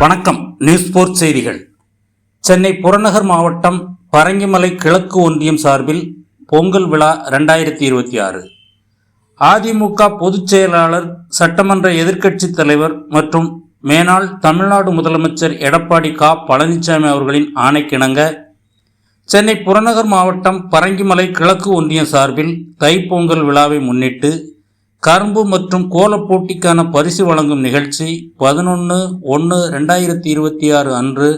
வணக்கம் news board செய்திகள். சென்னை புறநகர் மாவட்டம் பரங்கிமலை கிழக்கு ஒன்றியம் சார்பில் பொங்கல் விழா ரெண்டாயிரத்தி இருபத்தி ஆறு. அதிமுக பொதுச் செயலாளர் சட்டமன்ற எதிர்க்கட்சித் தலைவர் மற்றும் மேனாள் தமிழ்நாடு முதலமைச்சர் எடப்பாடி கா. பழனிசாமி அவர்களின் ஆணைக்கிணங்க சென்னை புறநகர் மாவட்டம் பரங்கிமலை கிழக்கு ஒன்றியம் சார்பில் தைப்பொங்கல் விழாவை முன்னிட்டு கரும்பு மற்றும் கோலப் போட்டிக்கான பரிசு வழங்கும் நிகழ்ச்சி பதினொன்று ஒன்று ரெண்டாயிரத்தி இருபத்தி ஆறு அன்று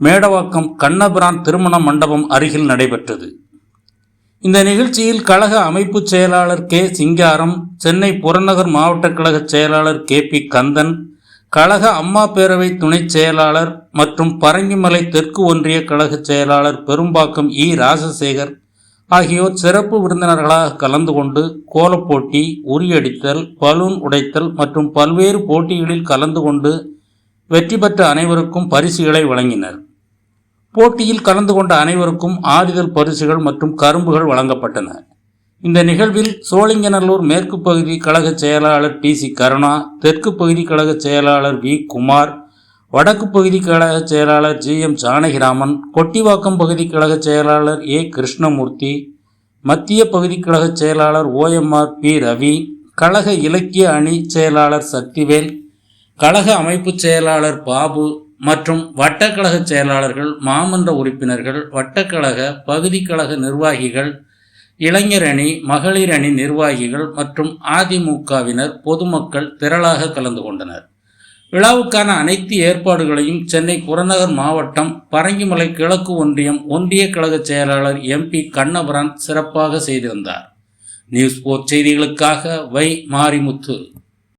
மேடவாக்கம் கண்ணபிரான் திருமண மண்டபம் அருகில் நடைபெற்றது. இந்த நிகழ்ச்சியில் கழக அமைப்புச் செயலாளர் கே. சிங்காரம் சென்னை புறநகர் மாவட்ட கழக செயலாளர் கே. பி. கந்தன் கழக அம்மா பேரவை துணைச் செயலாளர் மற்றும் பரங்கிமலை தெற்கு ஒன்றிய கழக செயலாளர் பெரும்பாக்கம் இ. ராஜசேகர் ஆகியோர் சிறப்பு விருந்தினர்களாக கலந்து கொண்டு கோலப்போட்டி உரியடித்தல் பலூன் உடைத்தல் மற்றும் பல்வேறு போட்டிகளில் கலந்து கொண்டு வெற்றி பெற்ற அனைவருக்கும் பரிசுகளை வழங்கினர். போட்டியில் கலந்து கொண்ட அனைவருக்கும் ஆறுதல் பரிசுகள் மற்றும் கரும்புகள் வழங்கப்பட்டன. இந்த நிகழ்வில் சோழிங்கநல்லூர் மேற்கு பகுதி கழக செயலாளர் டி சி கருணா தெற்கு பகுதி கழக செயலாளர் வி குமார் வடக்கு பகுதி கழக செயலாளர் ஜி எம் ஜானகிராமன் கொட்டிவாக்கம் பகுதி கழக செயலாளர் ஏ கிருஷ்ணமூர்த்தி மத்திய பகுதி கழக செயலாளர் ஓஎம்ஆர் பி ரவி கழக இலக்கிய அணி செயலாளர் சக்திவேல் கழக அமைப்புச் செயலாளர் பாபு மற்றும் வட்டக்கழக செயலாளர்கள் மாமன்ற உறுப்பினர்கள் வட்டக்கழக பகுதி கழக நிர்வாகிகள் இளைஞர் அணி மகளிர் அணி நிர்வாகிகள் மற்றும் அதிமுகவினர் பொதுமக்கள் திரளாக கலந்து கொண்டனர். விழாவுக்கான அனைத்து ஏற்பாடுகளையும் சென்னை புறநகர் மாவட்டம் பரங்கிமலை கிழக்கு ஒன்றியம் ஒன்றிய கழக செயலாளர் எம்பி கண்ணபுரான் சிறப்பாக செய்திருந்தார். நியூஸ் போர்ட் செய்திகளுக்காக வை மாரிமுத்து.